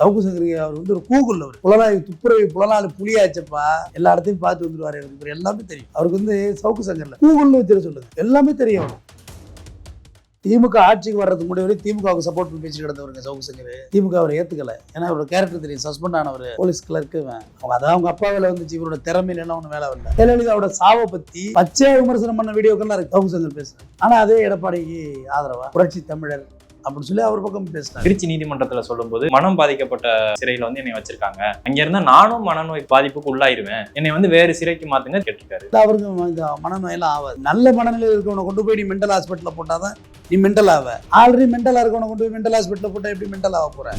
சவுக்கு சங்கரி அவர் வந்து ஒரு கூகுள் அவர். புலனாய்வு துப்புரவு புலனாய்வு புலியாச்சப்பா எல்லா இடத்தையும் பார்த்து வந்துருவாரு எனக்கு இவர் எல்லாமே தெரியும். அவருக்கு வந்து சவுக்கு சங்கர்ல கூகுள்னு வச்சிட சொல்றது எல்லாமே தெரியும் அவருக்கு. திமுக ஆட்சிக்கு வர்றதுக்கு முன்னாடி திமுகவுக்கு சப்போர்ட் பண்ணி பேச்சு கிடந்தவருங்க சவுக்கு சங்கர் திமுக அவரை ஏத்துக்கல. ஏன்னா அவரோட கேரக்டர் தெரியும். சஸ்பெண்ட் ஆனவர் போலீஸ் கிளர்க்கு அவங்க அதான் அவங்க அப்பா வேலை வந்துச்சு. இவரோட திறமையில என்ன ஒண்ணு வேலை வரல. ஜெயலலிதாவோட சாவை பத்தி பச்சையா விமர்சனம் பண்ண வீடியோக்கெல்லாம் இருக்கு சவுக்கு சங்கர் பேசுறேன் ஆனா அதே எடப்பாடிக்கு ஆதரவா புரட்சி தமிழர் அப்படின்னு சொல்லி அவர் பக்கம் பேசினார். திருச்சி நீதிமன்றத்துல சொல்லும்போது மனம் பாதிக்கப்பட்ட சிறையில வந்து என்னை வச்சிருக்காங்க. அங்க இருந்தா நானும் மனநோய் பாதிப்புக்கு உள்ளாயிருவேன். என்னை வந்து வேறு சிறைக்கு மாத்துங்க கேட்டிருக்காரு. அவருக்கு இந்த மனநோயெல்லாம் ஆகாது. நல்ல மனநிலையில் இருக்கவனை கொண்டு போய் நீ மென்டல் ஹாஸ்பிட்டலில் போட்டாதான் நீ மென்டல் ஆவ. ஆல்ரெடி மென்டலாக இருக்கவனை கொண்டு போய் மென்டல் ஹாஸ்பிட்டலில் போட்டால் எப்படி மென்டல் ஆக போற?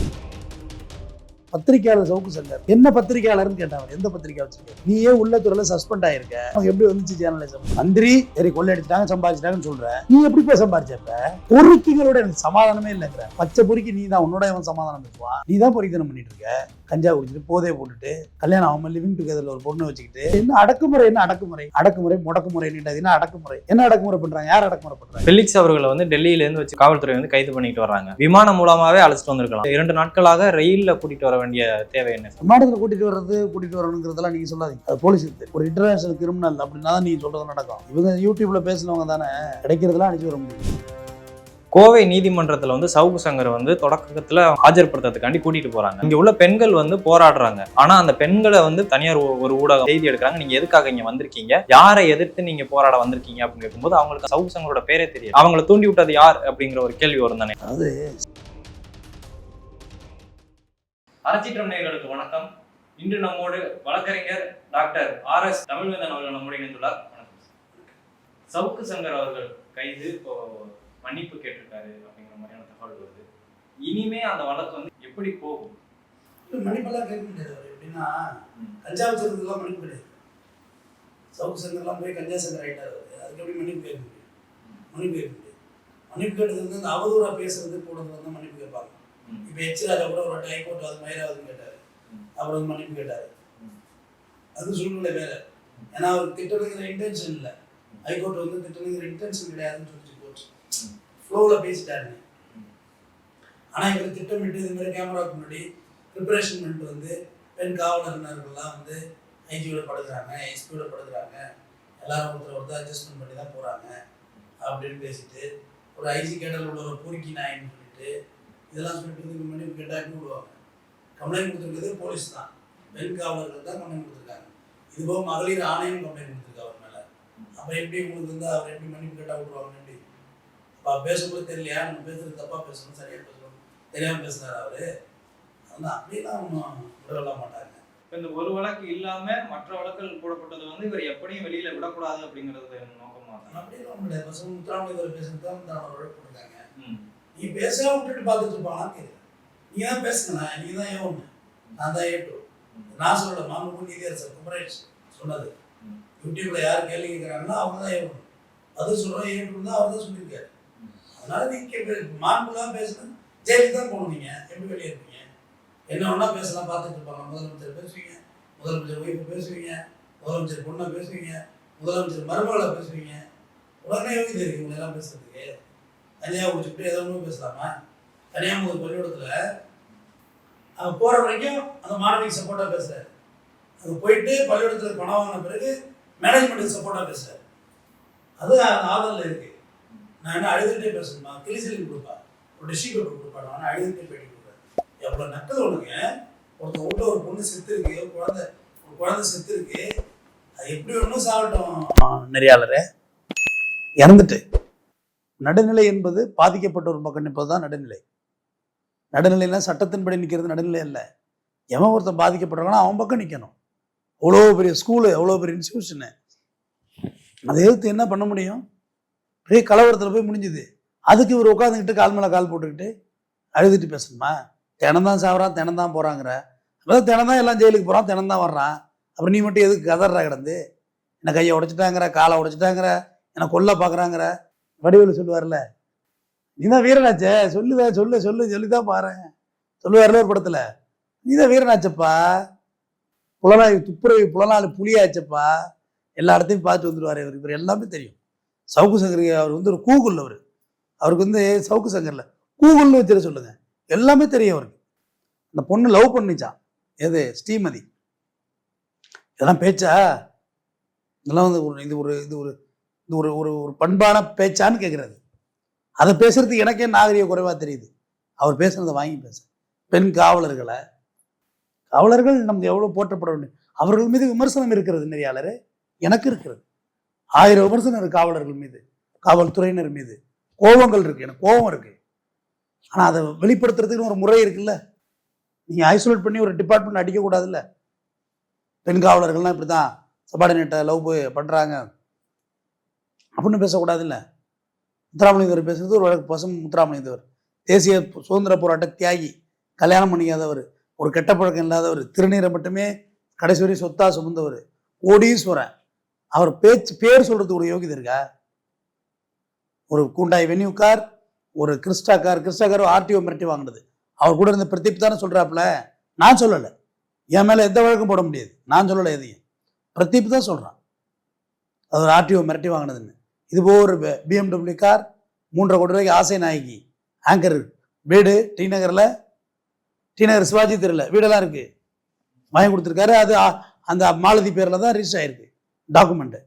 பத்திரிக்கையாளர் சவுக்கு சங்கர் என்ன பத்திரிக்கையாளர்னு கேட்டவர் எந்த பத்திரிகை வச்சிருக்க? நீ ஏன் உள்ளத்துறையில சஸ்பெண்ட் ஆயிருக்க. அவங்க எப்படி வந்துச்சு ஜேர்னலிசம் மந்திரி சரி கொள்ளையடிச்சிட்டாங்க சம்பாதிச்சிட்டாங்கன்னு சொல்ற. நீ எப்படி போய் சம்பாதிச்சப்ப பொறுக்கிகளோட எனக்கு சமாதானமே இல்லைங்கிற. பச்சை பொறுக்கி நீ தான் உன்னோட அவன் சமாதானம் பேசுவான் நீ தான் பொறிக்கணும் பண்ணிட்டு இருக்க. கஞ்சா குடிச்சிட்டு போதே போட்டுட்டு கல்யாணம் அவன் லிவிங் டுகெதர்ல ஒரு பொண்ணு வச்சுக்கிட்டு என்ன அடக்குமுறை என்ன அடக்குமுறை? அடக்குமுறை முடக்குமுறை என்ன அடக்குமுறை? என்ன அடக்குமுறை பண்றாங்க? யார் அடக்குமுறை பண்றாங்க? பெலிக்ஸ் அவர்களை வந்து டெல்லியில இருந்து வச்சு காவல்துறை வந்து கைது பண்ணிட்டு வர்றாங்க. விமானம் மூலமாவே அழைச்சிட்டு வந்திருக்கலாம். இரண்டு நாட்களாக ரயில்ல கூட்டிட்டு வர வேண்டிய தேவை என்ன விமானத்தில் கூட்டிட்டு வர்றது கூட்டிட்டு வரணுங்கிறதெல்லாம் நீங்க சொல்லாதீங்க. அது போலீஸ் ஒரு இன்டர்நேஷனல் கிரிமினல் அப்படின்னா தான் நீங்க சொல்றது நடக்கும். இவங்க யூடியூப்ல பேசுனவங்க தானே கிடைக்கிறதெல்லாம் அடிச்சு வர முடியும். கோவை நீதிமன்றத்துல வந்து சவுக்கு சங்கரை வந்து தொடக்கத்துல ஆஜர்படுத்துறதுக்காண்டி கூட்டிட்டு போறாங்க. இங்க உள்ள பெண்கள் வந்து போராடுறாங்க. ஆனா அந்த பெண்களை வந்து தனியார் ஒரு ஊடகம் செய்தி எடுக்கிறாங்க. நீங்க எதுக்காக இங்க வந்திருக்கீங்க? யாரை எதிர்த்து நீங்க போராட வந்திருக்கீங்க அப்படின்னு கேட்கும்போது அவங்களுக்கு சவுக்கு சங்கரோட பேரே தெரியும் அவங்கள தூண்டி விட்டது யார் அப்படிங்கிற ஒரு கேள்வி வரும் தானே. அதாவது அரசிட்டம் நேயர்களுக்கு வணக்கம். இன்று நம்மோடு வழக்கறிஞர் டாக்டர் ஆர் எஸ் தமிழ்வேந்தன் அவர்கள் நம்மோடு இணைந்துள்ளார். வணக்கம் சவுக்கு சங்கர் அவர்கள் கைது இப்போ மன்னிப்பு கேட்டிருக்காரு அப்படிங்கிற மாதிரியான தகவல் வருது. இனிமே அந்த வழக்கு வந்து எப்படி போகும்? மன்னிப்பெல்லாம் கேட்க முடியாது. எப்படின்னா. கஞ்சா வச்சிருந்ததுலாம் மன்னிப்பு கிடையாது சவுக்கு சங்கர்லாம் போய் கஞ்சா சங்கர் ஆயிட்டார் அவர். அதுக்கு எப்படி மன்னிப்பு கேட்க முடியும்? மன்னிப்பு கேட்க முடியாது. மன்னிப்பு கேட்டது வந்து அந்த அவதூறா பேசுறது போடுறது வந்து மன்னிப்பு கேட்பாங்க. இப்போ எச் ராஜா கூட ஒரு டைகோர்ட் அது மயிராவதுன்னு கேட்டார். ம். அவர் வந்து மன்னிப்பு கேட்டார். அது சூழ்நிலை வேற. ஏன்னா அவர் திட்டணுங்கிற இன்டென்ஷன் இல்லை. ஹைகோர்ட் வந்து திட்டணுங்கிற இன்டென்ஷன் கிடையாதுன்னு சொல்லிச்சு கோர்ட் ஃப்ளோவில் பேசிட்டாருங்க ஆனால் இவர் திட்டமிட்டு இது மாதிரி கேமராவுக்கு முன்னாடி ப்ரிப்பரேஷன் பண்ணிட்டு வந்து பெண் காவலர்னர்கள்லாம் வந்து ஐஜியோட படுக்கிறாங்க எஸ்பியோட படுக்கிறாங்க. எல்லாரும் ஒருத்தர் ஒருத்தர் அட்ஜஸ்ட்மெண்ட் பண்ணி தான் போகிறாங்க அப்படின்னு பேசிட்டு ஒரு ஐஜி கேடல் உள்ள ஒரு பொறுக்கி நாயின்னு சொல்லிட்டு இதெல்லாம் சொல்லிட்டு மன்னிப்பு கேட்டால் எப்படி விடுவாங்க கம்ப்ளைண்ட் கொடுத்துருக்கிறது போலீஸ் தான். பெண் காவலர்கள் தான் கம்ப்ளைண்ட் கொடுத்துருக்காங்க. இது போக மகளிர் ஆணையம் கம்ப்ளைண்ட் கொடுத்துருக்கு அவர் மேலே. அப்போ எப்படி உங்களுக்கு வந்து அவர் எப்படி மன்னிப்பு கேட்டால் விடுவாங்க எப்படி அப்போ பேசும்போது தெரியலையா? நம்ம பேசுறது தப்பாக பேசணும் சரியாக பேசணும் தெரியாமல் பேசுனார் அவர்? அதனால் அப்படிலாம் ஒன்றும் விடவிட மாட்டாங்க. இந்த ஒரு வழக்கு இல்லாம மற்ற வழக்குகள் போடப்பட்டது வந்து இவர் எப்படியும் வெளியில விடக்கூடாது அப்படிங்கிறது நோக்கமா ஒன்றும் கிடையாது பசங்க முத்துராமலிங்கர் பேசுறது தான் வழக்கு போட்டிருக்காங்க. ம். நீ பேச விட்டுட்டு பார்த்துட்டு இருப்பானா கேட்குறேன் நீ தான் பேசுங்கண்ணா நீ தான் ஏன் ஒன்று நான் தான் ஏ டூ நான் கூட மாமூல் நீதியரசர் குமரேஷ் சொன்னது. யூடியூப்ல யார் கேள்வி கேட்குறாங்கன்னா அவங்க தான் ஏன் அது சொல்கிறோம் ஏ தான் அவர் தான் சொல்லியிருக்காரு. ம். அதனால நீங்க மாண்புலாம் பேசணும் ஜெயிலுக்கு தான் போகணும் நீங்க. எப்படி வெளியே இருப்பீங்க? என்ன ஒன்றா பேசலாம் பார்த்துட்டு இருப்பாங்க. முதலமைச்சர் பேசுவீங்க முதலமைச்சர் ஒய்ஃபு பேசுவீங்க முதலமைச்சர் பொண்ணை பேசுவீங்க முதலமைச்சர் மருமகளை பேசுவீங்க. உடனே யோகிதை இருக்கு இவங்க பேசுறதுக்கு. தனியாக குடிச்சுட்டு ஏதோ ஒன்று பேசலாமா? தனியாக ஒரு பள்ளிக்கூடத்தில். அவன் போகிற வரைக்கும் அந்த மாணவிக்கு சப்போர்ட்டாக பேசுகிறார் அங்கே போயிட்டு பள்ளிக்கூடத்தில் பணம் வாங்கின பிறகு மேனேஜ்மெண்ட்டுக்கு சப்போர்ட்டாக பேசுகிறார் அது அந்த ஆதரில் இருக்குது நான் என்ன அழுதுகிட்டே பேசணுமா? கிளிசலின் கொடுப்பா. ஒரு டிஷ்யூ பேப்பர் கொடுப்பா நான் அழுதுகிட்டே பேட்டி கொடுப்பேன் எவ்வளோ நக்கது உனக்கு ஒருத்தன் உள்ள ஒரு பொண்ணு செத்து இருக்கு ஒரு குழந்தை ஒரு குழந்தை செத்து இருக்கு. அது எப்படி ஒன்றும் சாப்பிட்டோம் நெறியாளரே. இறந்துட்டு. நடுநிலை என்பது பாதிக்கப்பட்ட ஒரு பக்கம் நிற்பது தான் நடுநிலை. நடுநிலைனா சட்டத்தின்படி நிற்கிறது நடுநிலை இல்லை. எவன் ஒருத்தன் பாதிக்கப்படுறாங்கன்னா அவன் பக்கம் நிற்கணும் அவ்வளோ பெரிய ஸ்கூலு அவ்வளோ பெரிய இன்ஸ்டியூஷனு அதை எதிர்த்து என்ன பண்ண முடியும்? பெரிய கலவரத்தில் போய் முடிஞ்சுது. அதுக்கு இவர் உட்காந்துக்கிட்டு கால் மேலே கால் போட்டுக்கிட்டு அழுதுட்டு பேசணுமா? தினம் தான் தினந்தான் தினம் தான் போகிறாங்கிற அதாவது தினம் தான் எல்லாம் ஜெயிலுக்கு போகிறான் தினம் தான் வர்றான். அப்புறம் நீ மட்டும் எதுக்கு கதறா கிடந்து? என்னை கையை உடைச்சிட்டாங்கிற காலை உடைச்சிட்டாங்கிற என்னை கொல்ல பார்க்குறாங்கிற? வடிவில் சொல்லுவார்ல நீ தான் வீரனாச்சே சொல்லுவே சொல்லு சொல்லு சொல்லி தான் பாரு சொல்லுவார்ல ஒரு படத்தில் நீ தான் வீரனாச்சப்பா புலனாய்வு துப்புரவு புலனாய்வு புலியாச்சப்பா. எல்லா இடத்தையும் பார்த்து வந்துடுவார் இவர். இவர் எல்லாமே தெரியும். சவுக்கு சங்கர் அவர் வந்து ஒரு கூகுள் அவர். அவருக்கு வந்து சவுக்கு சங்கரில் கூகுள்னு வச்சிட சொல்லுங்க. எல்லாமே தெரியும் அவருக்கு. அந்த பொண்ணு லவ் பண்ணிச்சான் எது ஸ்ரீமதி? இதெல்லாம் பேச்சா? இதெல்லாம் வந்து ஒரு இது ஒரு இது ஒரு இது ஒரு ஒரு ஒரு பண்பான பேச்சான்னு கேட்குறது அதை பேசுறது எனக்கே நாகரிக குறைவாக தெரியுது. அவர் பேசுனதை வாங்கி பேச. பெண் காவலர்களை காவலர்கள் நமக்கு எவ்வளோ போற்றப்பட வேண்டும். அவர்கள் மீது விமர்சனம் இருக்கிறது நெறியாளரே. எனக்கு இருக்கிறது. ஆயிரம் விமர்சனம் இருக்குது காவலர்கள் மீது காவல்துறையினர் மீது கோபங்கள் இருக்குது எனக்கு கோபம் இருக்குது ஆனால் அதை வெளிப்படுத்துறதுக்குன்னு ஒரு முறை இருக்குல்ல. நீங்கள் ஐசோலேட் பண்ணி ஒரு டிபார்ட்மெண்ட் அடிக்கக்கூடாதுல்ல. பெண் காவலர்கள்லாம் இப்படி தான் சபார்டினேட்டை லவ் பண்ணுறாங்க அப்படின்னு பேசக்கூடாதுல்ல. முத்துராமலிங்கவர் பேசுறது ஒரு வழக்கு. பசம் முத்துராமலிங்கவர் தேசிய சுதந்திர போராட்ட தியாகி கல்யாணம் பண்ணிக்காதவர் ஒரு கெட்ட பழக்கம் இல்லாதவர் திருநீரை மட்டுமே கடைசி வரை சொத்தா சுமந்தவர் கோடீஸ்வரன் அவர் பேச்சு பேர் சொல்றதுக்கு ஒரு யோகிதை இருக்கா? ஒரு கூண்டாய் வென்யூ கார் ஒரு Crysta car Crysta car RTO மிரட்டி வாங்கினது. அவர் கூட இருந்த பிரதீப் தானே சொல்கிறாப்புல நான் சொல்லலை. என் மேலே எந்த வழக்கும் போட முடியாது. நான் சொல்லலை எதையும். பிரதீப் தான் சொல்கிறான் அது ஒரு ஆர்டிஓ மிரட்டி வாங்கினதுன்னு. இது போக ஒரு பிஎம்டபிள்யூ கார் மூன்றரை கோடி ரூபாய்க்கு ஆசை நாயகி. ஆங்கர் வீடு டி நகரில் டி நகர் சிவாஜி தெருல வீடெல்லாம் இருக்கு. வாங்கி கொடுத்துருக்காரு. அது அந்த மாலதி பேரில் தான் ரிஜிஸ்டர் ஆயிருக்கு. டாக்குமெண்ட்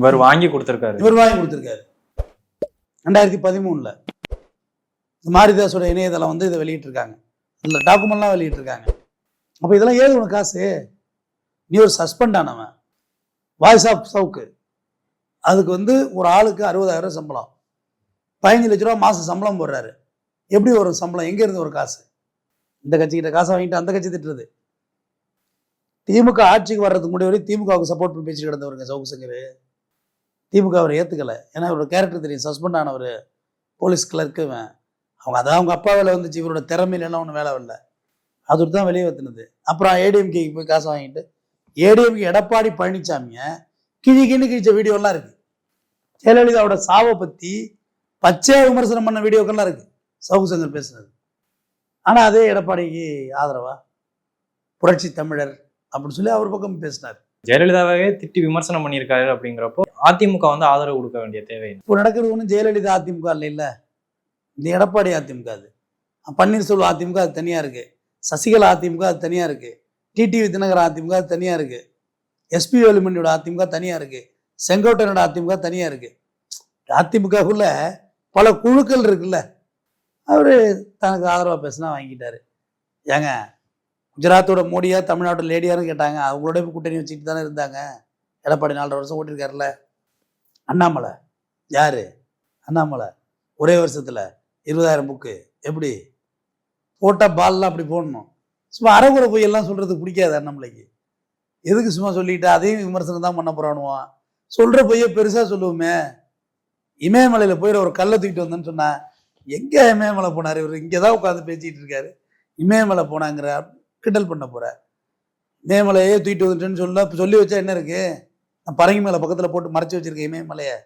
இவர் வாங்கி கொடுத்திருக்காரு. இவர் வாங்கி கொடுத்துருக்காரு. ரெண்டாயிரத்தி பதிமூணில். மாரிதாஸோட இணையதளம் வந்து இதை வெளியிட்டிருக்காங்க. இதில் டாக்குமெண்ட்லாம் வெளியிட்டிருக்காங்க. அப்போ இதெல்லாம் ஏது உனக்கு காசு? நீ ஒரு சஸ்பெண்ட் ஆனவன். வாய்ஸ் ஆஃப் சவுக்கு அதுக்கு வந்து ஒரு ஆளுக்கு அறுபதாயிரம் சம்பளம். பதினஞ்சு லட்ச ரூபா மாதம் சம்பளம் போடுறாரு. எப்படி ஒரு சம்பளம்? எங்கே இருந்து ஒரு காசு? இந்த கட்சிக்கிட்ட காசை வாங்கிட்டு அந்த கட்சி திட்டுறது. திமுக ஆட்சிக்கு வர்றதுக்கு முன்னாடி வரை திமுகவுக்கு சப்போர்ட் பண்ணி பேச்சு கிடந்தவருங்க சவுக்கு சங்கர். திமுக அவர் ஏற்றுக்கலை ஏன்னா இவரோட கேரக்டர் தெரியும். சஸ்பெண்ட் ஆனவர் போலீஸ் கிளர்க்கு அவங்க அதான் அவங்க அப்பா வேலை வந்துச்சு. இவரோட திறமையிலலாம் ஒன்றும் வேலை வரல. அது தான் வெளியே வத்துனது அப்புறம் ஏடிஎம்கேக்கு போய் காசு வாங்கிட்டு ஏடிஎம்கே எடப்பாடி பழனிசாமியை கிழி கிணி கிழிச்ச வீடியோலாம் இருக்கு. ஜெயலலிதாவோட சாவை பற்றி பச்சையாக விமர்சனம் பண்ண வீடியோக்கள்லாம் இருக்கு. சவுக்கு சங்கர் பேசுனது ஆனால் அதே எடப்பாடிக்கு ஆதரவா? புரட்சி தமிழர் அப்படின்னு சொல்லி அவர் பக்கம் பேசினார். ஜெயலலிதாவே திட்டி விமர்சனம் பண்ணியிருக்காரு அப்படிங்கிறப்போ அதிமுக வந்து ஆதரவு கொடுக்க வேண்டிய தேவை? இப்போ நடக்கிறது ஒன்றும் ஜெயலலிதா அதிமுக இல்லை இல்லை. இந்த எடப்பாடி அதிமுக அது. பன்னீர்செல்வம் அதிமுக அது தனியாக இருக்கு. சசிகலா அதிமுக அது தனியாக இருக்கு. டிடிவி தினகரன் அதிமுக அது தனியாக இருக்கு. எஸ்பி வேலுமணியோட அதிமுக தனியாக இருக்குது செங்கோட்டையனோட அதிமுக தனியாக இருக்குது அதிமுகக்குள்ள பல குழுக்கள் இருக்குல்ல. அவர் தனக்கு ஆதரவாக பேசினா வாங்கிட்டாரு. ஏங்க குஜராத்தோட மோடியா தமிழ்நாட்டோட லேடியாரும் கேட்டாங்க. அவங்களோட போய் கூட்டணி வச்சுட்டு தானே இருந்தாங்க. எடப்பாடி நாலரை வருஷம் ஓட்டிருக்காருல்ல. அண்ணாமலை யார்? அண்ணாமலை ஒரே வருஷத்தில் இருபதாயிரம் புக்கு எப்படி? போட்ட பால்லாம் அப்படி போடணும். சும்மா அரைகுறை போய் எல்லாம் சொல்கிறதுக்கு பிடிக்காது அண்ணாமலைக்கு. எதுக்கு சும்மா சொல்லிட்டு? அதையும் விமர்சனம் தான் பண்ண போறானுவான் சொல்ற பொய்ய பெருசா சொல்லுவோமே. இமயமலையில் போயிட ஒரு கல்லை தூக்கிட்டு வந்தேன்னு சொன்னா எங்க இமயமலை போனார் இவர்? இங்கதான் உட்காந்து பேசிட்டு இருக்காரு. இமயமலை போனாங்கிற கிண்டல் பண்ண போற. இமயமலையே தூக்கிட்டு வந்துட்டேன்னு சொல்ல சொல்லி வச்சா என்ன இருக்கு? நான் பரங்கி மேலே பக்கத்தில் போட்டு மறைச்சி வச்சிருக்கேன் இமயமலையை.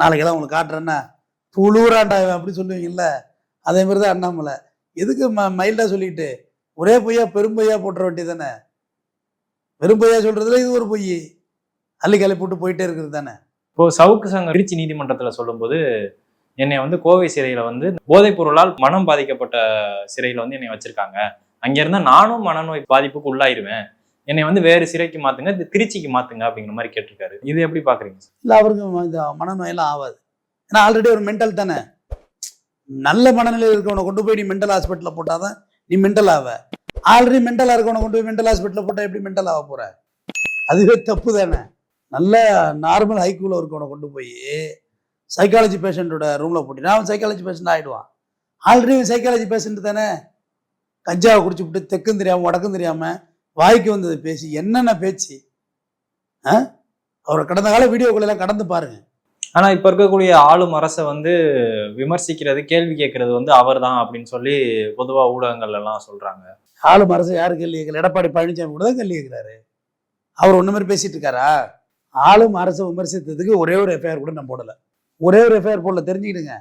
நாளைக்கெல்லாம் உங்களுக்கு காட்டுறேன்னா புழுவுறாண்டா இவன் அப்படி சொல்லுவீங்கல்ல. அதே மாதிரி தான் அண்ணாமலை. எதுக்கு ம மைல்டாக சொல்லிட்டு ஒரே பொய்யா பெரும் பொய்யா போட்டுற வேண்டியதானே வெறும் பொய்யா சொல்றதுல இது ஒரு பொய். அள்ளி கலை போட்டு போயிட்டே இருக்கிறது தானே? இப்போ சவுக்கு சங்கம் திருச்சி நீதிமன்றத்துல சொல்லும்போது என்னை வந்து கோவை சிறையில வந்து போதைப் பொருளால் மனம் பாதிக்கப்பட்ட சிறையில வந்து என்னை வச்சிருக்காங்க. அங்க இருந்தா நானும் மனநோய் பாதிப்புக்கு உள்ளாயிருவேன். என்னை வந்து வேறு சிறைக்கு மாத்துங்க இது திருச்சிக்கு மாத்துங்க அப்படிங்கிற மாதிரி கேட்டிருக்காரு. இது எப்படி பாக்குறீங்க இல்லை அவருக்கு இந்த மனநோயெல்லாம் ஆகாது ஏன்னா ஆல்ரெடி ஒரு மென்டல் தானே? நல்ல மனநிலையில் இருக்கவனை கொண்டு போய் நீ மென்டல் ஹாஸ்பிட்டலில் போட்டாதான் நீ மென்டல் ஆவ. ஆல்ரெடி மென்டலாக இருக்கவனை கொண்டு போய் மென்டல் ஹாஸ்பிட்டலில் போட்டால் எப்படி மென்டல் ஆக போகிற அதுவே தப்பு தானே. நல்ல நார்மல் ஹைக்கூவில் இருக்கவனை கொண்டு போய் சைக்காலஜி பேஷண்ட்டோட ரூமில் போட்டினா அவன் சைக்காலஜி பேஷண்ட் ஆகிடுவான் ஆல்ரெடி சைக்காலஜி பேஷண்ட் தானே. கஞ்சாவை குடிச்சு விட்டு தெக்கும் தெரியாமல் வடக்கும் தெரியாமல் வாய்க்கு வந்தது பேசி என்னென்ன பேச்சு? ஆ? அவரை கடந்த கால வீடியோக்கள் கடந்து பாருங்கள் ஆனால் இப்போ இருக்கக்கூடிய ஆளும் அரசை வந்து விமர்சிக்கிறது கேள்வி கேட்கறது வந்து அவர் தான் அப்படின்னு சொல்லி பொதுவாக ஊடகங்கள்லாம் சொல்கிறாங்க ஆளும் அரசு யாரு கேள்வி கேட்கல? எடப்பாடி பழனிசாமி கூட தான் கேள்வி கேட்கிறாரு. அவர் ஒன்று மாதிரி பேசிட்டு இருக்காரா? ஆளும் அரசு விமர்சித்ததுக்கு ஒரே ஒரு எஃப்ஐஆர் கூட நான் போடல. ஒரே ஒரு எஃப்ஐஆர் போடல. தெரிஞ்சுக்கிடுங்க.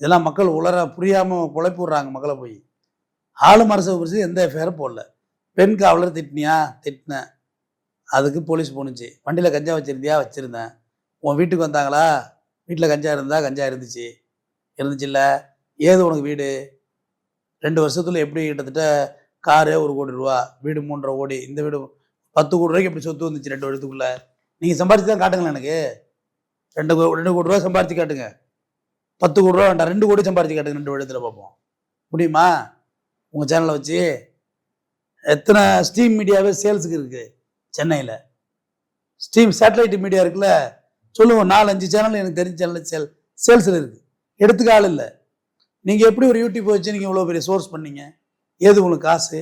இதெல்லாம் மக்கள் உளர புரியாமல் குழப்பி விடுறாங்க மக்களை போய். ஆளும் அரசு விமர்சித்து எந்த எஃப்ஐஆரும் போடல. பெண் காவலர் திட்டினியா? திட்டினேன் அதுக்கு போலீஸ் போணுச்சு. வண்டியில் கஞ்சா வச்சுருந்தியா? வச்சுருந்தேன். உன் வீட்டுக்கு வந்தாங்களா? வீட்டில் கஞ்சா இருந்தால் கஞ்சா இருந்துச்சு. இருந்துச்சு இல்லை? ஏது உனக்கு வீடு? ரெண்டு வருஷத்தில் எப்படி கிட்டத்தட்ட காரு ஒரு கோடி ரூபா வீடு மூன்றரை கோடி இந்த வீடு பத்து கோடி ரூபாய்க்கு எப்படி சொத்து வந்துச்சு ரெண்டு வருஷத்துக்குள்ள. நீங்கள் சம்பாரிச்சு தான் காட்டுங்களேன் எனக்கு. ரெண்டு கோ- ரெண்டு கோடி ரூபா சம்பாரிச்சு காட்டுங்க. பத்து கோடி ரூபா வேண்டாம் ரெண்டு கோடி சம்பாரிச்சு காட்டுங்க ரெண்டு வருடத்தில் பார்ப்போம். முடியுமா? உங்கள் சேனலை வச்சு எத்தனை ஸ்டீம் மீடியாவே சேல்ஸுக்கு இருக்குது சென்னையில்? ஸ்டீம் சேட்டலைட் மீடியா இருக்குல்ல? சொல்லுவோம் நாலஞ்சு சேனல் எனக்கு தெரிஞ்ச சேனல் சேல் சேல்ஸில் இருக்குது எடுத்துக்க ஆள் இல்லை. நீங்கள் எப்படி ஒரு யூடியூப் வச்சு நீங்கள் இவ்வளோ பெரிய சோர்ஸ் பண்ணீங்க? ஏது உங்களுக்கு காசு?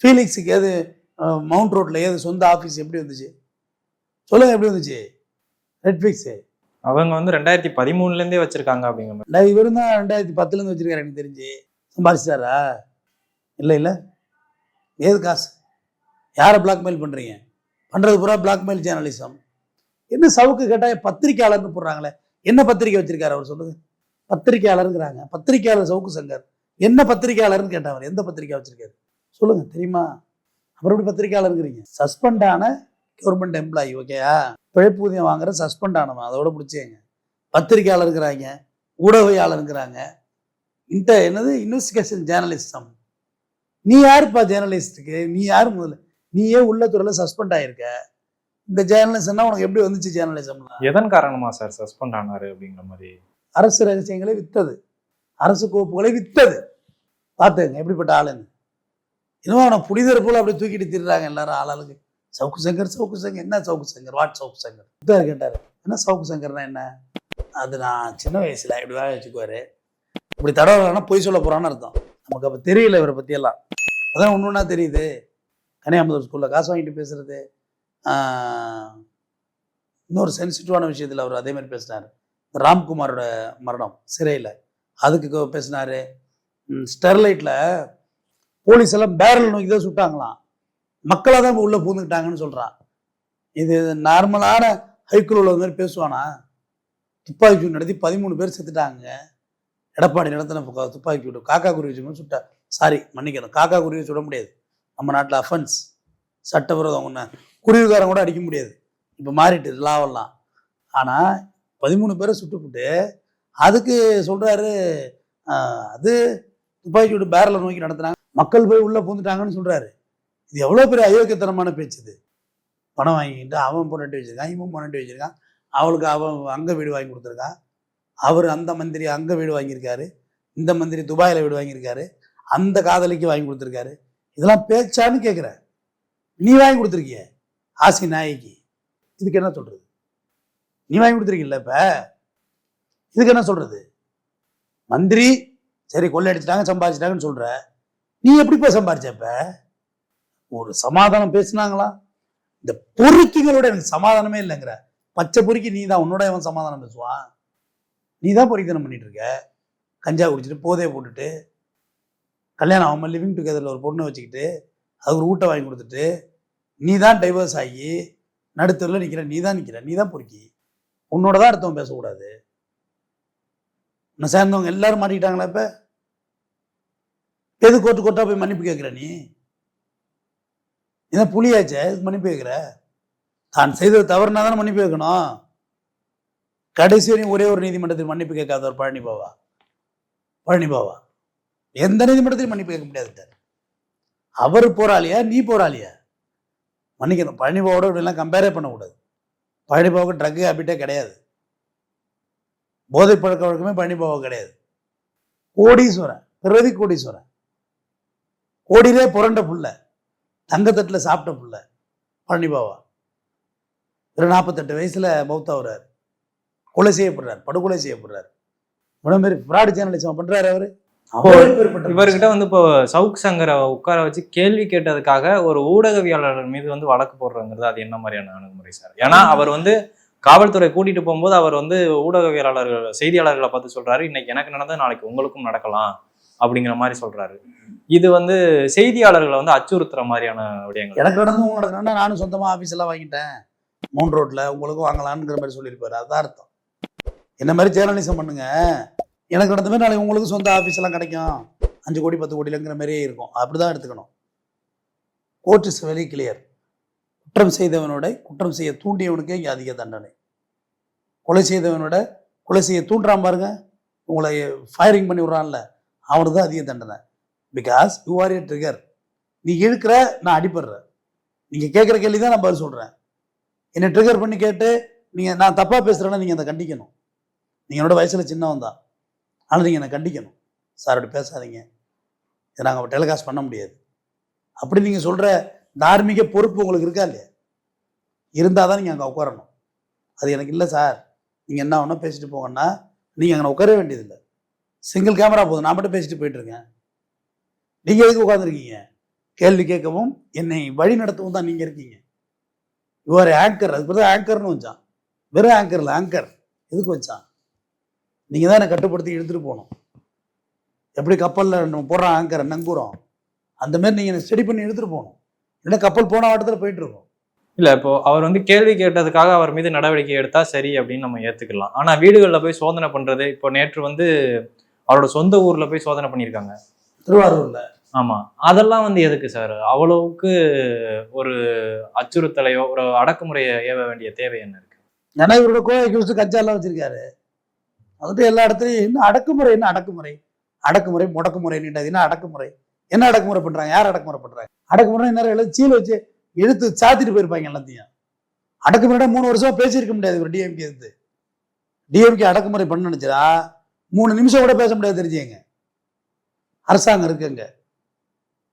ஃபீலிக்ஸுக்கு ஏது மவுண்ட் ரோட்டில் ஏது சொந்த ஆஃபீஸ் எப்படி வந்துச்சு? சொல்லுங்கள் எப்படி வந்துச்சு? நெட்ஃப்ளிக்ஸு அவங்க வந்து ரெண்டாயிரத்தி பதிமூணுல இருந்தே வச்சிருக்காங்க அப்படிங்கிற மாதிரி. இவரும் தான் ரெண்டாயிரத்தி பத்துலேருந்து வச்சிருக்காரு எனக்கு தெரிஞ்சு. சம்பாதிச்சிட்டாரா இல்லை இல்லை. ஏது காசு? யாரை பிளாக்மெயில் பண்ணுறீங்க பண்ணுறது பூரா பிளாக்மெயில் ஜேர்னலிசம் என்ன சவுக்கு கேட்டால் பத்திரிக்கையாளர்னு போடுறாங்களே. என்ன பத்திரிக்கை வச்சிருக்காரு அவர் சொல்லுங்க. பத்திரிக்கையாளருங்கிறாங்க. பத்திரிக்கையாளர் சவுக்கு சங்கர். என்ன பத்திரிக்கையாளர்னு கேட்டவர் எந்த பத்திரிக்கை வச்சிருக்காரு? சொல்லுங்க தெரியுமா? அப்புறம் எப்படி பத்திரிக்கையாளருங்கிறீங்க சஸ்பெண்ட் ஆன கவர்மெண்ட் எம்ப்ளாயி ஓகேயா பிழைப்பூதியம் வாங்குற சஸ்பெண்ட் ஆனவன். அதோட பிடிச்சேங்க. பத்திரிக்கையாளருங்கிறாங்க ஊடகவியாளருங்கிறாங்க இன்ட என்னது? இன்வெஸ்டிகேஷன் ஜேர்னலிசம் நீ யாருப்பா ஜேர்னலிஸ்ட்டுக்கு நீ யார் முதல்ல? நீயே உள்ள துறையில் சஸ்பெண்ட் ஆயிருக்க. இந்த ஜேர்னலிசம்னா உனக்கு எப்படி வந்துச்சு ஜேர்னலிசம்லாம் எதன் காரணமா சார் சஸ்பெண்ட் ஆனாரு அப்படிங்கிற மாதிரி? அரசு ரகசியங்களை வித்தது. அரசு கோப்புகளை வித்தது. பார்த்துங்க எப்படிப்பட்ட ஆளுங்க இன்னும் அவனை புனிதர் போல அப்படியே தூக்கிட்டு திடுறாங்க எல்லாரும் ஆளாளுக்கு. சவுக்கு சங்கர் சவுக்கு சங்கர். என்ன சவுக்கு சங்கர்? வாட் சவுக்கு சங்கர்? புத்தர் கேட்டார். என்ன சவுக்கு சங்கர்னா என்ன? அது நான் சின்ன வயசில் இப்படி வேலை வச்சுக்குவாரு இப்படி தடவை பொய் சொல்ல போகிறான்னு அர்த்தம். நமக்கு அப்போ தெரியல இவரை பற்றியெல்லாம் அதான் ஒன்று ஒன்றா தெரியுது. கன்னியாகுமரி ஸ்கூலில் காசு வாங்கிட்டு பேசுறது. இன்னொரு சென்சிட்டிவான விஷயத்தில் அவர் அதே மாதிரி பேசினார். ராம்குமாரோட மரணம் சிறையில். அதுக்கு பேசினார் பேசினாரு. ஸ்டெர்லைட்டில் போலீஸ் எல்லாம் பேரல் நோக்கி தான் சுட்டாங்களாம். மக்களாக தான் உள்ளே பூந்துக்கிட்டாங்கன்னு சொல்கிறான் இது நார்மலான ஹைக்குள் உள்ள மாதிரி பேசுவானா? துப்பாக்கி சூடு நடத்தி பதிமூணு பேர் செத்துட்டாங்க. எடப்பாடி நடத்தின துப்பாக்கி சூடு. காக்கா குருவி சும்மா சுட்டா சாரி மன்னிக்கணும். காக்கா குருவி சுட முடியாது. நம்ம நாட்டில் அஃபென்ஸ் சட்டவிரோதம் ஒன்று குருவிக்காரன் கூட அடிக்க முடியாது. இப்போ மாறிட்டு லாவெல்லாம். ஆனால் பதிமூணு பேரை சுட்டுப்புட்டு அதுக்கு சொல்கிறாரு அது துப்பாக்கி விட்டு பேரலை நோக்கி நடத்துனாங்க மக்கள் போய் உள்ளே பூந்துட்டாங்கன்னு சொல்கிறாரு இது எவ்வளோ பெரிய அயோக்கியத்தனமான பேச்சு இது. பணம் வாங்கிக்கிட்டு அவன் பொண்ணாட்டி வச்சிருக்கான் இவன் பொண்ணாட்டி வச்சிருக்கான். அவளுக்கு அவன் அங்கே வீடு வாங்கி கொடுத்துருக்கான் அவர் அந்த மந்திரி அங்கே வீடு வாங்கியிருக்காரு. இந்த மந்திரி துபாயில் வீடு வாங்கியிருக்காரு. அந்த காதலிக்கு வாங்கி கொடுத்துருக்காரு. இதெல்லாம் பேச்சான்னு கேட்குறேன் நீ வாங்கி கொடுத்துருக்கிய ஆசி நாயகி. இதுக்கு என்ன சொல்கிறது நீ வாங்கி கொடுத்துருக்கீங்கள இப்போ? இதுக்கு என்ன சொல்றது? மந்திரி சரி கொள்ளையடிச்சிட்டாங்க சம்பாதிச்சிட்டாங்கன்னு சொல்ற. நீ எப்படிப்பா சம்பாதிச்ச இப்ப? ஒரு சமாதானம் பேசினாங்களா? இந்த பொறுக்கிகளோட எனக்கு சமாதானமே இல்லைங்கிற. பச்சை பொறுக்கி நீ தான் உன்னோட அவன் சமாதானம் பேசுவான். நீ தான் பொறிக்கணும் பண்ணிட்டு இருக்க கஞ்சா குடிச்சிட்டு போதையை போட்டுட்டு கல்யாணம் அவன் லிவிங் டுகெதரில் ஒரு பொண்ணை வச்சுக்கிட்டு அது ஒரு ஊட்டை வாங்கி கொடுத்துட்டு நீ தான் டைவர்ஸ் ஆகி நடுத்தரில் நிற்கிற நீ தான் நிற்கிற நீ தான் பொறுக்கி. உன்னோட தான் அடுத்தவன் பேசக்கூடாது. உன்னை சேர்ந்தவங்க எல்லாரும் மாட்டிக்கிட்டாங்களா இப்ப? எது கோட்டு கோட்டா போய் மன்னிப்பு கேட்குற நீ? இதான் புலியாச்சே? எதுக்கு மன்னிப்பு கேட்குற? தான் செய்தது தவறுனா தானே மன்னிப்பு கேட்கணும். கடைசி வரையும் ஒரே ஒரு நீதிமன்றத்தில் மன்னிப்பு கேட்காதவர் பழனி பாவா பழனி பாவா எந்த நீதிமன்றத்திலும் மன்னிப்பு கேட்க முடியாதுட்டார் அவர் போராளியா? நீ போராளியா? மன்னிக்கணும். பழனி பாவோட இப்படிலாம் கம்பேரே பண்ணக்கூடாது. பழனி பாவுக்கு ட்ரக் ஹேபிட்டே கிடையாது. போதை பழக்க வழக்கமே பழனி பாவா கிடையாது. கோடீஸ்வரன் பிரதி கோடீஸ்வரன். கோடியிலே புரண்ட புள்ள தங்கத்தட்டில் சாப்பிட்ட புள்ள பழனி பாவா ஒரு நாற்பத்தெட்டு வயசுல மௌத்தாகிறார் கொலை செய்யப்படுறார் படுகொலை செய்யப்படுறார். இவ்வளோ மாரி ஃப்ராடு ஜேர்னலிசம் பண்றாரு அவரு? இவர்கிட்ட வந்து இப்போ சவுக் சங்கரை உட்கார வச்சு கேள்வி கேட்டதுக்காக ஒரு ஊடகவியலாளர் மீது வந்து வழக்கு போடுறங்கிறது அது என்ன மாதிரியான அணுகுமுறை சார்? ஏன்னா அவர் வந்து காவல்துறை கூட்டிட்டு போகும்போது அவர் வந்து ஊடகவியலாளர்கள் செய்தியாளர்களை பார்த்து சொல்றாரு இன்னைக்கு எனக்கு நடந்தது நாளைக்கு உங்களுக்கும் நடக்கலாம் அப்படிங்கிற மாதிரி சொல்றாரு. இது வந்து செய்தியாளர்களை வந்து அச்சுறுத்துற மாதிரியான விடயங்கள். எனக்கு நடந்து உங்களுக்கு நடக்கணும்னா நானும் சொந்தமாக ஆஃபீஸ் எல்லாம் வாங்கிட்டேன். மவுண்ட் ரோட்டில் உங்களுக்கும் வாங்கலாம்ங்கிற மாதிரி சொல்லியிருப்பாரு. அதுதான் அர்த்தம். என்ன மாதிரி ஜேர்னலிசம் பண்ணுங்க. எனக்கு நடந்த மாதிரி நாளைக்கு உங்களுக்கு சொந்த ஆஃபீஸ் எல்லாம் கிடைக்கும். அஞ்சு கோடி பத்து கோடியிலங்கிற மாதிரியே இருக்கும். அப்படிதான் எடுத்துக்கணும். கோர்ட் இஸ் வெரி கிளியர் குற்றம் செய்தவனோட குற்றம் செய்ய தூண்டியவனுக்கே இங்கே அதிக தண்டனை. கொலை செய்தவனோட கொலை செய்ய தூண்டுறான் பாருங்க. உங்களை ஃபயரிங் பண்ணி விட்றான்ல. அவனுக்கு தான் அதிக தண்டனை. Because you are a trigger நீ இழுக்கிற நான் அடிப்படுறேன் நீங்கள் கேட்குற கேள்வி தான் நான் பதில் சொல்கிறேன் என்னை ட்ரிகர் பண்ணி கேட்டு நீங்கள் நான் தப்பாக பேசுகிறேன்னா நீங்கள் அதை கண்டிக்கணும். நீங்கள் என்னோட வயசில் சின்னவன் தான். ஆனால் நீங்கள் என்னை கண்டிக்கணும். சார் அப்படி பேசாதீங்க. இதை நாங்கள் டெலிகாஸ்ட் பண்ண முடியாது. அப்படி நீங்கள் சொல்கிற தார்மீக பொறுப்பு உங்களுக்கு இருக்கா இல்லையா? இருந்தால் தான் நீங்கள் அங்கே உட்காரணும். அது எனக்கு இல்லை சார். நீங்கள் என்ன ஒன்றும் பேசிட்டு போங்கன்னா நீங்கள் அங்கே உட்கார வேண்டியதில்லை. சிங்கிள் கேமரா போதும். நான் மட்டும் பேசிட்டு போயிட்டுருக்கேன் நீங்கள் எதுக்கு உட்காந்துருக்கீங்க கேள்வி கேட்கவும் என்னை வழி நடத்தவும் தான் நீங்கள் இருக்கீங்க. இவர் ஆங்கர் அதுக்கு பிறகு ஆங்கர்னு வச்சான் வெறும் ஆங்கர் இல்லை ஆங்கர் எதுக்கு வச்சான் நீங்கள் தான் என்னை கட்டுப்படுத்தி எடுத்துகிட்டு போகணும். எப்படி கப்பலில் போடுறான் ஆங்கர் நங்கூரம் அந்த மாதிரி நீங்கள் ஸ்டடி பண்ணி எடுத்துகிட்டு போகணும். இல்லைன்னா கப்பல் போன வாட்டத்தில் போயிட்டுருக்கோம் இல்ல இப்போ அவர் வந்து கேள்வி கேட்டதுக்காக அவர் மீது நடவடிக்கை எடுத்தா சரி அப்படின்னு நம்ம ஏத்துக்கலாம். ஆனா வீடுகளில் போய் சோதனை பண்றது இப்போ நேற்று வந்து அவரோட சொந்த ஊர்ல போய் சோதனை பண்ணியிருக்காங்க. திருவாரூரில்? ஆமா. அதெல்லாம் வந்து எதுக்கு சார்? அவ்வளவுக்கு ஒரு அச்சுறுத்தலையோ ஒரு அடக்குமுறையை ஏவ வேண்டிய தேவை என்ன இருக்கு? ஏன்னா இவரோட வச்சு கஞ்சாலாம் வச்சிருக்காரு. அதுட்டு எல்லா இடத்துலையும் என்ன அடக்குமுறை என்ன அடக்குமுறை? அடக்குமுறை முடக்குமுறை என்ன அடக்குமுறை? என்ன அடக்குமுறை பண்றாங்க? யார் அடக்குமுறை பண்றாங்க? அடக்குமுறை நிறைய எழுதி சீல் வச்சு இழுத்து சாத்திட்டு போயிருப்பாங்க எல்லாத்தையும். அடக்குமுறை மூணு வருஷமா பேசியிருக்க முடியாது ஒரு டிஎம்கே இருந்து டிஎம்கே அடக்குமுறை பண்ண நினைச்சா மூணு நிமிஷம் கூட பேச முடியாது தெரிஞ்சுங்க அரசாங்கம் இருக்குங்க.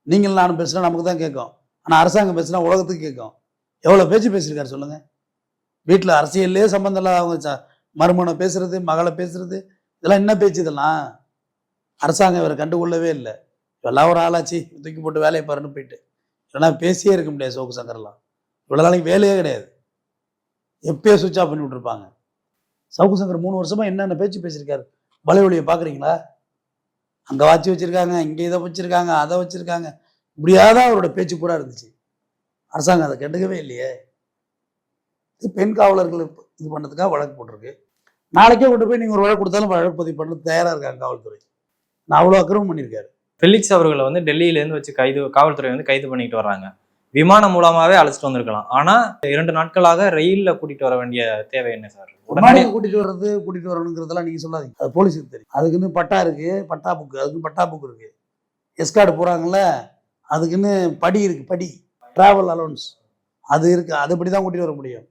நீங்கள் நானும் பேசுனா நமக்கு தான் கேட்கும். ஆனால் அரசாங்கம் பேசுனா உலகத்துக்கு கேட்கும். எவ்வளோ பேச்சு பேசியிருக்காரு சொல்லுங்கள் வீட்டில் அரசியல்லே சம்மந்தம் இல்லாத அவங்க ச- மருமகனை பேசுறது மகளை பேசுறது இதெல்லாம் என்ன பேச்சு இதெல்லாம்? அரசாங்கம் இவரை கண்டுகொள்ளவே இல்லை. எல்லாம் ஒரு ஆளாச்சு. தூக்கி போட்டு வேலையை பாருன்னு போயிட்டு. இல்லைன்னா பேசியே இருக்க முடியாது சோக்கு சங்கர்லாம் இவ்வளோ நாளைக்கு வேலையே கிடையாது. எப்பயோ சுவிட்ச் ஆஃப் பண்ணி விட்டுருப்பாங்க சவுக்கு சங்கர் மூணு வருஷமாக என்னென்ன பேச்சு பேசியிருக்காரு? வலைவலியை பார்க்குறீங்களா? அங்கே வாட்சி வச்சிருக்காங்க இங்கே இதை வச்சுருக்காங்க அதை வச்சுருக்காங்க. இப்படியாதான் அவரோட பேச்சு பூரா இருந்துச்சு. அரசாங்கம் அதை கண்டுக்கவே இல்லையே. இது பெண் காவலர்கள் இது பண்ணதுக்காக வழக்கு போட்டிருக்கு. நாளைக்கே கொண்டு போய் நீங்கள் ஒரு வழக்கு கொடுத்தாலும் வழக்கு பதிவு பண்ண தயாராக இருக்காங்க காவல்துறை. நான் அவ்வளோ அக்கிரமம் பண்ணியிருக்காரு. ஃபெலிக்ஸ் அவர்களை வந்து டெல்லியிலேருந்து வச்சு கைது காவல்துறை வந்து கைது பண்ணிட்டு வர்றாங்க. விமானம் மூலமாவே அழைச்சிட்டு வந்திருக்கலாம். ஆனா இரண்டு நாட்களாக ரயில்ல கூட்டிட்டு வர வேண்டிய தேவை என்ன சார்? உடனே கூட்டிட்டு வர்றது கூட்டிட்டு வரணுங்கிறதெல்லாம் நீங்க சொல்லாதீங்க. அது போலீஸுக்கு தெரியும். அதுக்குன்னு பட்டா இருக்கு. பட்டா புக்கு அதுக்குன்னு பட்டா புக்கு இருக்கு. எஸ்கார்டு போறாங்கல்ல அதுக்குன்னு படி இருக்கு படி. டிராவல் அலோன்ஸ் அது இருக்கு. அதுபடி தான் கூட்டிட்டு வர முடியும்.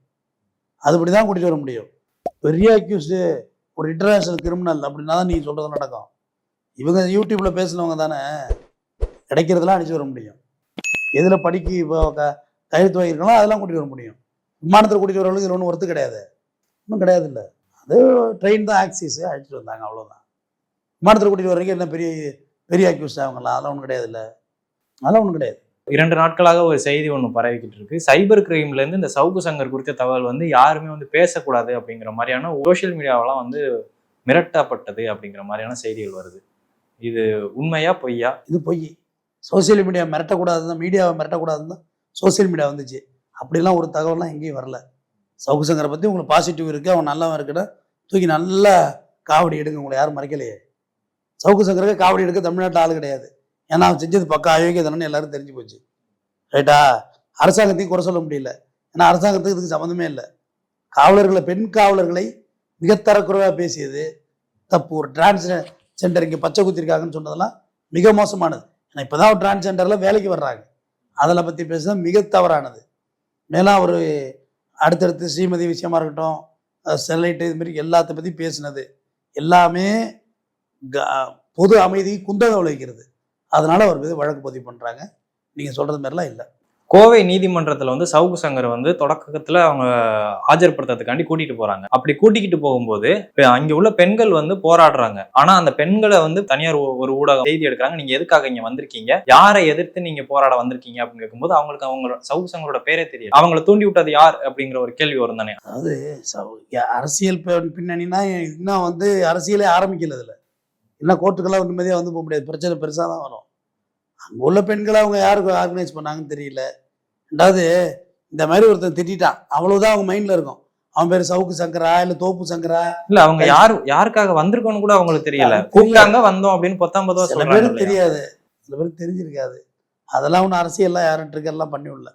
அதுபடி தான் கூட்டிட்டு வர முடியும். பெரிய அக்யூஸ்டு ஒரு இன்டர்நேஷனல் கிரிமினல் அப்படின்னா தான் நீங்க சொல்றது நடக்கும். இவங்க யூடியூப்ல பேசினவங்க தானே? கிடைக்கிறதெல்லாம் அனுப்பிச்சு வர முடியும். எதில் படிக்க இப்போ க- கையெழுத்து வாங்கியிருக்கலாம் அதெல்லாம் கூட்டிட்டு வர முடியும். விமானத்தில் கூட்டிட்டு வரவங்களுக்கு இதில் ஒன்றும் ஒருத்து கிடையாது. ஒன்றும் கிடையாது இல்லை அது ட்ரெயின் தான் ஆக்சிஸ் அழைச்சிட்டு வந்தாங்க அவ்வளோதான் விமானத்தில் கூட்டிட்டு வர்றீங்க என்ன பெரிய பெரிய அக்யூஸ்ட் அவங்களாம் அதெல்லாம் ஒன்றும் கிடையாது இல்லை அதெல்லாம் ஒன்றும் கிடையாது. இரண்டு நாட்களாக ஒரு செய்தி ஒன்று பரவிக்கிட்டு இருக்கு. சைபர் கிரைம்லேருந்து இந்த சவுக்கு சங்கர் குறித்த தகவல் வந்து யாருமே வந்து பேசக்கூடாது அப்படிங்கிற மாதிரியான சோஷியல் மீடியாவெல்லாம் வந்து மிரட்டப்பட்டது அப்படிங்கிற மாதிரியான செய்திகள் வருது. இது உண்மையா பொய்யா? இது பொய். சோசியல் மீடியா மிரட்டக்கூடாதுன்னு மீடியாவை மிரட்டக்கூடாதுன்னு சோசியல் மீடியா வந்துச்சு. அப்படிலாம் ஒரு தகவல்லாம் எங்கேயும் வரல. சவுக்கு சங்கரை பற்றி உங்களுக்கு பாசிட்டிவ் இருக்குது அவன் நல்லவன் இருக்குன்னா தூக்கி நல்லா காவடி எடுங்க உங்களை யாரும் மறைக்கலையே. சவுக்கு சங்கருக்கு காவடி எடுக்க தமிழ்நாட்டில் ஆள் கிடையாது. ஏன்னா அவன் செஞ்சது பக்கம் அயோக்கிய எல்லாரும் தெரிஞ்சு போச்சு. ரைட்டா அரசாங்கத்தையும் குறை சொல்ல முடியல. ஏன்னா அரசாங்கத்துக்கு இதுக்கு சம்மந்தமே இல்லை. காவலர்களை பெண் காவலர்களை மிகத்தரக்குறைவாக பேசியது. தப்பு. ஒரு டிரான்ஸ் சென்டர் இங்கே பச்சை குத்திருக்காங்கன்னு சொன்னதெல்லாம் மிக மோசமானது. ஏன்னா இப்போ தான் ஒரு டிரான்ஸ்ஜெண்டரில் வேலைக்கு வர்றாங்க. அதில் பற்றி பேசுறது மிக தவறானது. மேலும் அவர் அடுத்தடுத்து ஸ்ரீமதி விஷயமா இருக்கட்டும் செல்லைட்டு இதுமாரி எல்லாத்த பற்றி பேசினது. எல்லாமே க- பொது அமைதி குந்தகம் விளைவிக்கிறது அதனால் அவர் மீது வழக்கு பதிவு பண்ணுறாங்க நீங்கள் சொல்கிறது மாதிரிலாம் இல்லை. கோவை நீதிமன்றத்தில் வந்து சவுக்கு சங்கர் வந்து தொடக்கத்தில் அவங்க ஆஜர்படுத்துறதுக்காண்டி கூட்டிகிட்டு போகிறாங்க அப்படி கூட்டிக்கிட்டு போகும்போது அங்கே உள்ள பெண்கள் வந்து போராடுறாங்க. ஆனால் அந்த பெண்களை வந்து தனியார் ஒரு ஊடகம் செய்தி எடுக்கிறாங்க. நீங்கள் எதுக்காக இங்கே வந்திருக்கீங்க? யாரை எதிர்த்து நீங்கள் போராட வந்திருக்கீங்க? அப்படின்னு கேட்கும்போது அவங்களுக்கு அவங்க சவுக்கு சங்கரோட பேரே தெரியும் அவங்கள தூண்டி விட்டது யார்? அப்படிங்கிற ஒரு கேள்வி வரும் தானே. அதாவது அரசியல் பி- பின்னணினா இன்னும் வந்து அரசியலே ஆரம்பிக்கல இதில் இன்னும் கோர்ட்டுக்கெல்லாம் நிம்மதியாக வந்து போக முடியாது. பிரச்சனை பெருசாக தான் வரும். அங்கே உள்ள பெண்களை அவங்க யாருக்கு ஆர்கனைஸ் பண்ணாங்கன்னு தெரியல. ரெண்டாவது இந்த மாதிரி ஒருத்தன் திட்டான் அவ்வளவுதான் அவங்க மைண்டில் இருக்கும். அவன் பேர் சவுக்கு சங்கரா இல்லை தோப்பு சங்கரா. இல்ல அவங்க யார் யாருக்காக வந்திருக்கோன்னு கூட அவங்களுக்கு தெரியல. கூப்பிட்டாங்க வந்தோம் அப்படின்னு பத்தாம் பொதுவா சில பேருக்கு? தெரியாது. சில பேருக்கு தெரிஞ்சிருக்காது. அதெல்லாம் ஒன்றும் அரசியல்லாம் யாரும் ட்ரிகர்லாம் பண்ணி விடல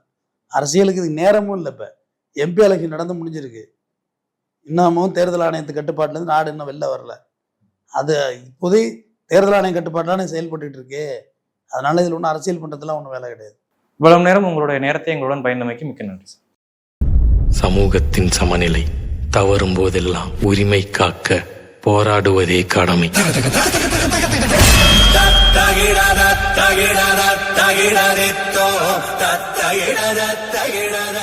அரசியலுக்கு இது நேரமும் இல்லை இப்போ. எம்பி எலெக்ஷன் நடந்து முடிஞ்சிருக்கு. இன்னமும் தேர்தல் ஆணையத்து கட்டுப்பாட்டிலேருந்து நாடு இன்னும் வெளில வரல. அது இப்போதே தேர்தல் ஆணைய கட்டுப்பாட்டிலான செயல்பட்டுட்டு இருக்கு. அதனால இதில் ஒன்றும் அரசியல் பண்ணுறதுலாம் ஒன்றும் வேலை கிடையாது இவ்வளவு நேரம் உங்களுடைய நேரத்தை எங்களுடன் பயந்தமைக்கு மிக்க நன்றி சார். சமூகத்தின் சமநிலை தவறும் போதெல்லாம் உரிமை காக்க போராடுவதே கடமை தகிடத தகிடத